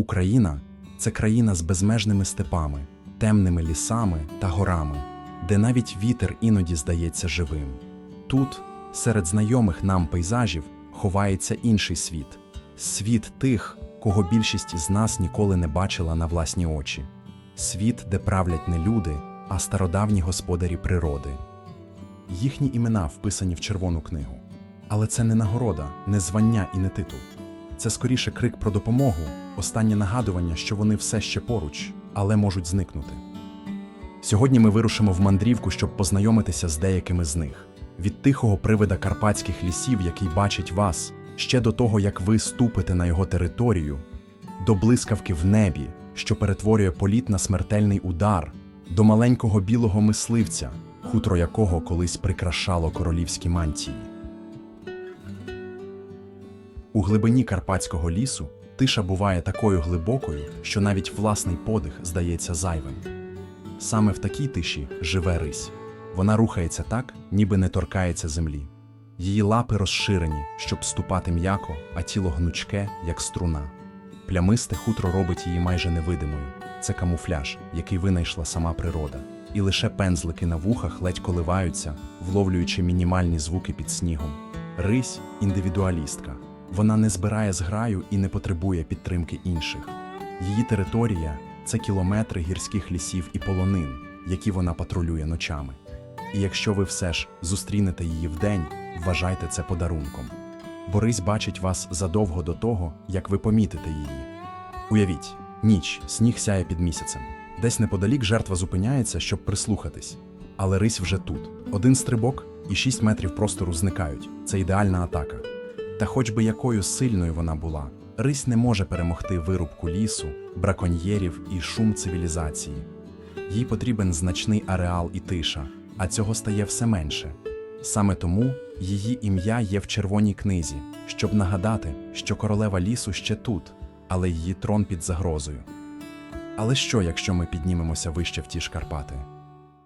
Україна це країна з безмежними степами, темними лісами та горами, де навіть вітер іноді здається живим. Тут, серед знайомих нам пейзажів, ховається інший світ світ тих, кого більшість із нас ніколи не бачила на власні очі, світ, де правлять не люди, а стародавні господарі природи. Їхні імена вписані в Червону книгу. Але це не нагорода, не звання і не титул. Це скоріше крик про допомогу, останнє нагадування, що вони все ще поруч, але можуть зникнути. Сьогодні ми вирушимо в мандрівку, щоб познайомитися з деякими з них. Від тихого привида карпатських лісів, який бачить вас, ще до того, як ви ступите на його територію, до блискавки в небі, що перетворює політ на смертельний удар, до маленького білого мисливця, хутро якого колись прикрашало королівські мантії. У глибині карпатського лісу тиша буває такою глибокою, що навіть власний подих здається зайвим. Саме в такій тиші живе рись. Вона рухається так, ніби не торкається землі. Її лапи розширені, щоб ступати м'яко, а тіло гнучке, як струна. Плямисте хутро робить її майже невидимою. Це камуфляж, який винайшла сама природа. І лише пензлики на вухах ледь коливаються, вловлюючи мінімальні звуки під снігом. Рись індивідуалістка. Вона не збирає зграю і не потребує підтримки інших. Її територія це кілометри гірських лісів і полонин, які вона патрулює ночами. І якщо ви все ж зустрінете її вдень, вважайте це подарунком. Борис бачить вас задовго до того, як ви помітите її. Уявіть, ніч, сніг сяє під місяцем. Десь неподалік жертва зупиняється, щоб прислухатись. Але рись вже тут. Один стрибок і шість метрів простору зникають. Це ідеальна атака. Та хоч би якою сильною вона була, рись не може перемогти вирубку лісу, браконьєрів і шум цивілізації. Їй потрібен значний ареал і тиша, а цього стає все менше. Саме тому її ім'я є в червоній книзі, щоб нагадати, що королева лісу ще тут, але її трон під загрозою. Але що, якщо ми піднімемося вище в ті ж Карпати?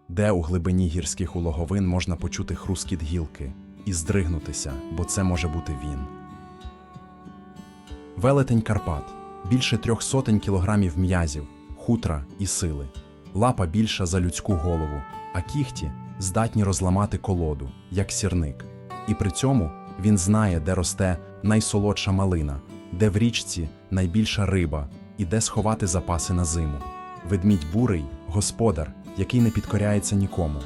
Де у глибині гірських улоговин можна почути хрускіт гілки і здригнутися, бо це може бути він. Велетень Карпат більше трьох сотень кілограмів м'язів, хутра і сили, лапа більша за людську голову, а кіхті здатні розламати колоду, як сірник. І при цьому він знає, де росте найсолодша малина, де в річці найбільша риба і де сховати запаси на зиму. Ведмідь бурий господар, який не підкоряється нікому.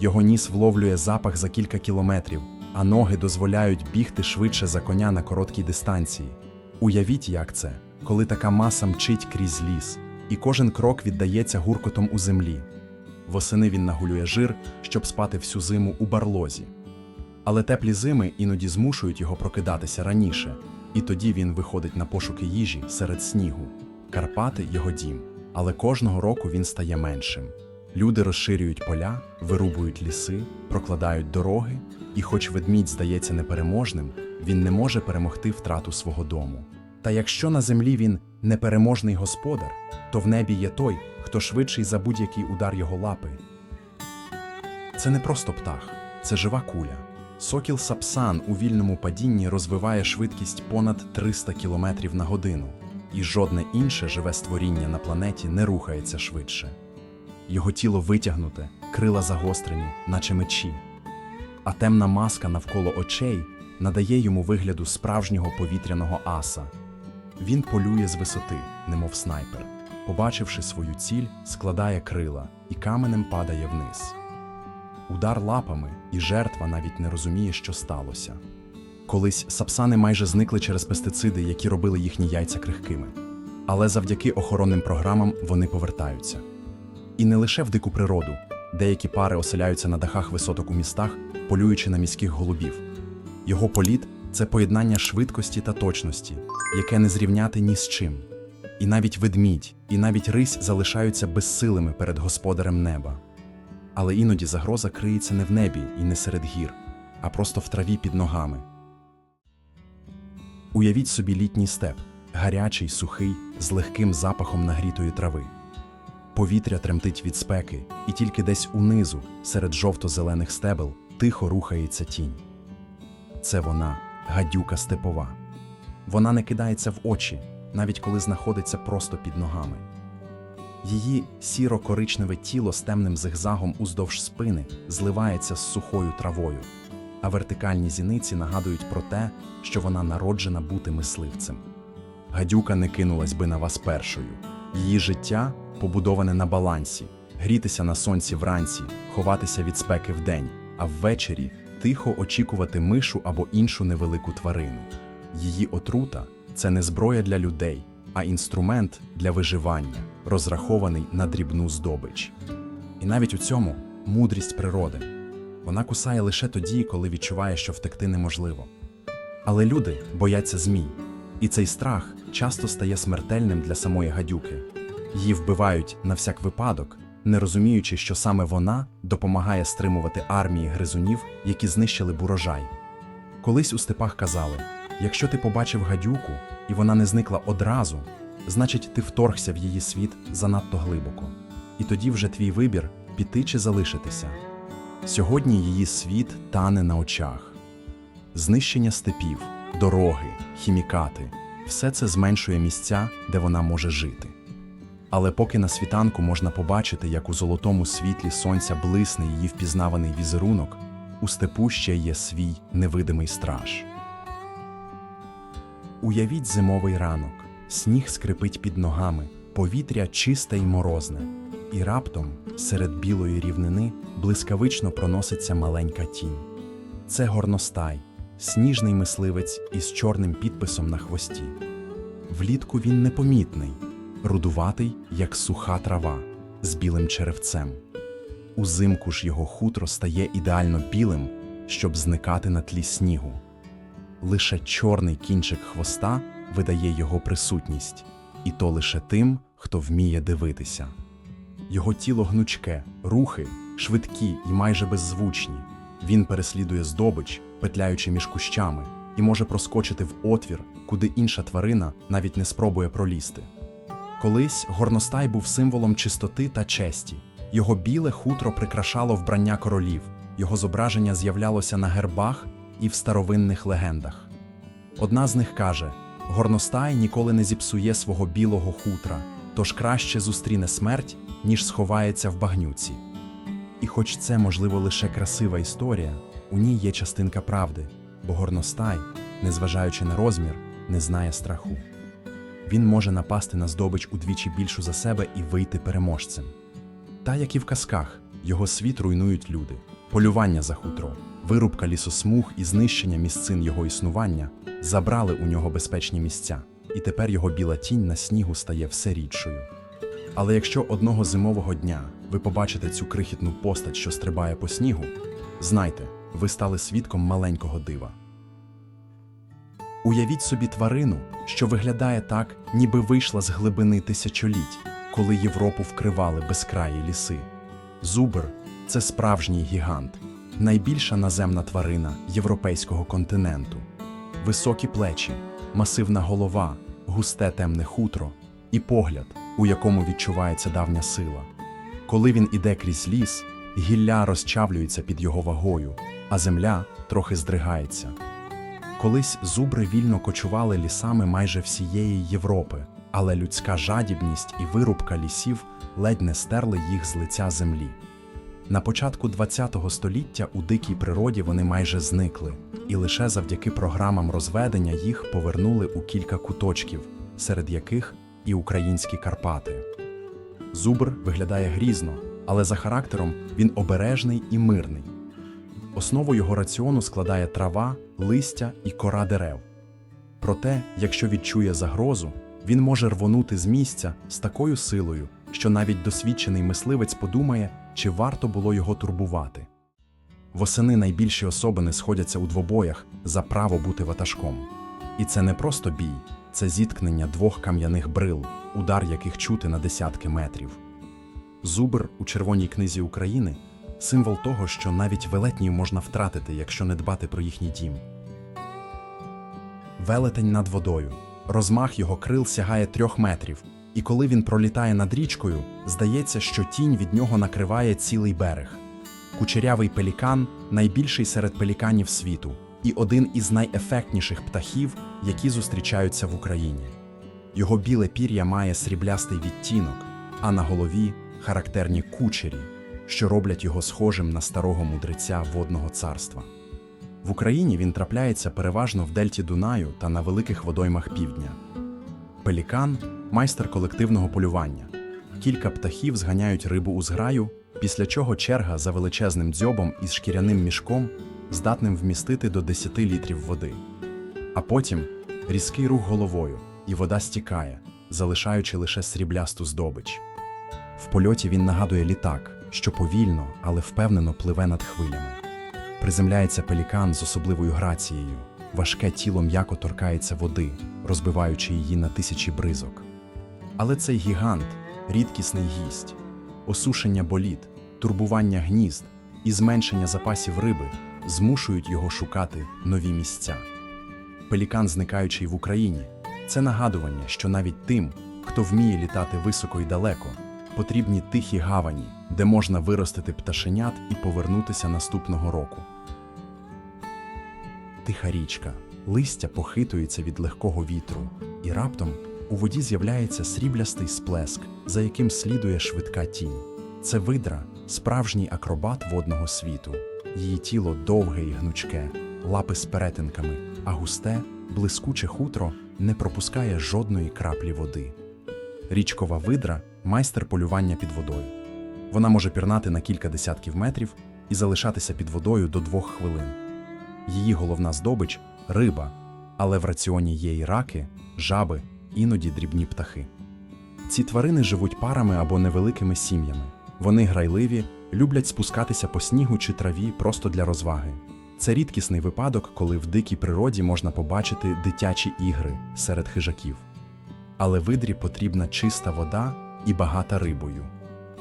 Його ніс вловлює запах за кілька кілометрів, а ноги дозволяють бігти швидше за коня на короткій дистанції. Уявіть, як це, коли така маса мчить крізь ліс, і кожен крок віддається гуркотом у землі. Восени він нагулює жир, щоб спати всю зиму у барлозі. Але теплі зими іноді змушують його прокидатися раніше, і тоді він виходить на пошуки їжі серед снігу. Карпати його дім, але кожного року він стає меншим. Люди розширюють поля, вирубують ліси, прокладають дороги, і, хоч ведмідь здається непереможним, він не може перемогти втрату свого дому. Та якщо на землі він непереможний господар, то в небі є той, хто швидший за будь-який удар його лапи. Це не просто птах, це жива куля. Сокіл Сапсан у вільному падінні розвиває швидкість понад 300 км на годину, і жодне інше живе створіння на планеті не рухається швидше. Його тіло витягнуте, крила загострені, наче мечі, а темна маска навколо очей надає йому вигляду справжнього повітряного аса. Він полює з висоти, немов снайпер. Побачивши свою ціль, складає крила і каменем падає вниз. Удар лапами, і жертва навіть не розуміє, що сталося. Колись сапсани майже зникли через пестициди, які робили їхні яйця крихкими. Але завдяки охоронним програмам вони повертаються. І не лише в дику природу, деякі пари оселяються на дахах висоток у містах, полюючи на міських голубів. Його політ це поєднання швидкості та точності, яке не зрівняти ні з чим. І навіть ведмідь, і навіть рись залишаються безсилими перед господарем неба. Але іноді загроза криється не в небі і не серед гір, а просто в траві під ногами. Уявіть собі літній степ, гарячий, сухий, з легким запахом нагрітої трави. Повітря тремтить від спеки, і тільки десь унизу, серед жовто-зелених стебел, тихо рухається тінь. Це вона, гадюка степова. Вона не кидається в очі, навіть коли знаходиться просто під ногами. Її сіро-коричневе тіло з темним зигзагом уздовж спини зливається з сухою травою, а вертикальні зіниці нагадують про те, що вона народжена бути мисливцем. Гадюка не кинулась би на вас першою. Її життя побудоване на балансі, грітися на сонці вранці, ховатися від спеки вдень, а ввечері тихо очікувати мишу або іншу невелику тварину. Її отрута це не зброя для людей, а інструмент для виживання, розрахований на дрібну здобич. І навіть у цьому мудрість природи. Вона кусає лише тоді, коли відчуває, що втекти неможливо. Але люди бояться змій, і цей страх часто стає смертельним для самої гадюки. Її вбивають на всяк випадок, не розуміючи, що саме вона допомагає стримувати армії гризунів, які знищили бурожай. Колись у степах казали: якщо ти побачив гадюку і вона не зникла одразу, значить ти вторгся в її світ занадто глибоко. І тоді вже твій вибір піти чи залишитися. Сьогодні її світ тане на очах. Знищення степів, дороги, хімікати все це зменшує місця, де вона може жити. Але поки на світанку можна побачити, як у золотому світлі сонця блисне її впізнаваний візерунок, у степу ще є свій невидимий страж. Уявіть зимовий ранок, сніг скрипить під ногами, повітря чисте й морозне, і раптом серед білої рівнини блискавично проноситься маленька тінь. Це горностай, сніжний мисливець із чорним підписом на хвості. Влітку він непомітний, рудуватий, як суха трава, з білим черевцем. Узимку ж його хутро стає ідеально білим, щоб зникати на тлі снігу. Лише чорний кінчик хвоста видає його присутність, і то лише тим, хто вміє дивитися. Його тіло гнучке, рухи швидкі і майже беззвучні. Він переслідує здобич, петляючи між кущами, і може проскочити в отвір, куди інша тварина навіть не спробує пролізти. Колись горностай був символом чистоти та честі. Його біле хутро прикрашало вбрання королів, його зображення з'являлося на гербах і в старовинних легендах. Одна з них каже: горностай ніколи не зіпсує свого білого хутра, тож краще зустріне смерть, ніж сховається в багнюці. І хоч це, можливо, лише красива історія, у ній є частинка правди, бо горностай, незважаючи на розмір, не знає страху. Він може напасти на здобич удвічі більшу за себе і вийти переможцем. Та як і в казках, його світ руйнують люди, полювання за хутро, вирубка лісосмуг і знищення місцин його існування забрали у нього безпечні місця, і тепер його біла тінь на снігу стає все рідшою. Але якщо одного зимового дня ви побачите цю крихітну постать, що стрибає по снігу, знайте, ви стали свідком маленького дива. Уявіть собі тварину, що виглядає так, ніби вийшла з глибини тисячоліть, коли Європу вкривали безкраї ліси. Зубр це справжній гігант, найбільша наземна тварина європейського континенту. Високі плечі, масивна голова, густе темне хутро і погляд, у якому відчувається давня сила. Коли він іде крізь ліс, гілля розчавлюється під його вагою, а земля трохи здригається. Колись зубри вільно кочували лісами майже всієї Європи, але людська жадібність і вирубка лісів ледь не стерли їх з лиця землі. На початку ХХ століття у дикій природі вони майже зникли, і лише завдяки програмам розведення їх повернули у кілька куточків, серед яких і українські Карпати. Зубр виглядає грізно, але за характером він обережний і мирний. Основу його раціону складає трава, листя і кора дерев. Проте, якщо відчує загрозу, він може рвонути з місця з такою силою, що навіть досвідчений мисливець подумає, чи варто було його турбувати. Восени найбільші особини сходяться у двобоях за право бути ватажком. І це не просто бій, це зіткнення двох кам'яних брил, удар яких чути на десятки метрів. Зубр у Червоній книзі України символ того, що навіть велетнів можна втратити, якщо не дбати про їхній дім. Велетень над водою. Розмах його крил сягає трьох метрів, і коли він пролітає над річкою, здається, що тінь від нього накриває цілий берег. Кучерявий пелікан найбільший серед пеліканів світу і один із найефектніших птахів, які зустрічаються в Україні. Його біле пір'я має сріблястий відтінок, а на голові характерні кучері, що роблять його схожим на старого мудреця водного царства. В Україні він трапляється переважно в дельті Дунаю та на великих водоймах півдня. Пелікан майстер колективного полювання. Кілька птахів зганяють рибу у зграю, після чого черга за величезним дзьобом із шкіряним мішком, здатним вмістити до 10 літрів води. А потім різкий рух головою, і вода стікає, залишаючи лише сріблясту здобич. В польоті він нагадує літак, що повільно, але впевнено пливе над хвилями. Приземляється пелікан з особливою грацією. Важке тіло м'яко торкається води, розбиваючи її на тисячі бризок. Але цей гігант рідкісний гість, осушення боліт, турбування гнізд і зменшення запасів риби змушують його шукати нові місця. Пелікан, зникаючий в Україні, це нагадування, що навіть тим, хто вміє літати високо і далеко, потрібні тихі гавані, де можна виростити пташенят і повернутися наступного року. Тиха річка, листя похитується від легкого вітру, і раптом у воді з'являється сріблястий сплеск, за яким слідує швидка тінь. Це видра, справжній акробат водного світу. Її тіло довге і гнучке, лапи з перетинками, а густе, блискуче хутро не пропускає жодної краплі води. Річкова видра майстер полювання під водою. Вона може пірнати на кілька десятків метрів і залишатися під водою до двох хвилин. Її головна здобич риба, але в раціоні є і раки, жаби, іноді дрібні птахи. Ці тварини живуть парами або невеликими сім'ями. Вони грайливі, люблять спускатися по снігу чи траві просто для розваги. Це рідкісний випадок, коли в дикій природі можна побачити дитячі ігри серед хижаків. Але видрі потрібна чиста вода і багата рибою.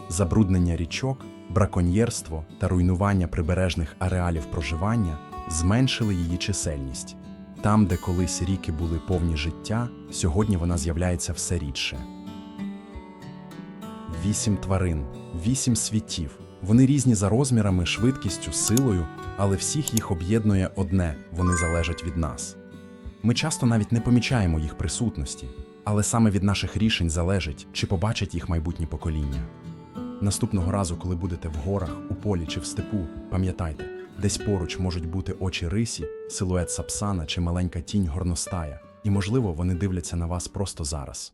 Забруднення річок, браконьєрство та руйнування прибережних ареалів проживання зменшили її чисельність. Там, де колись ріки були повні життя, сьогодні вона з'являється все рідше. Вісім тварин, вісім світів. Вони різні за розмірами, швидкістю, силою, але всіх їх об'єднує одне вони залежать від нас. Ми часто навіть не помічаємо їх присутності, але саме від наших рішень залежить, чи побачать їх майбутні покоління. Наступного разу, коли будете в горах, у полі чи в степу, пам'ятайте, десь поруч можуть бути очі рисі, силует сапсана чи маленька тінь горностая, і, можливо, вони дивляться на вас просто зараз.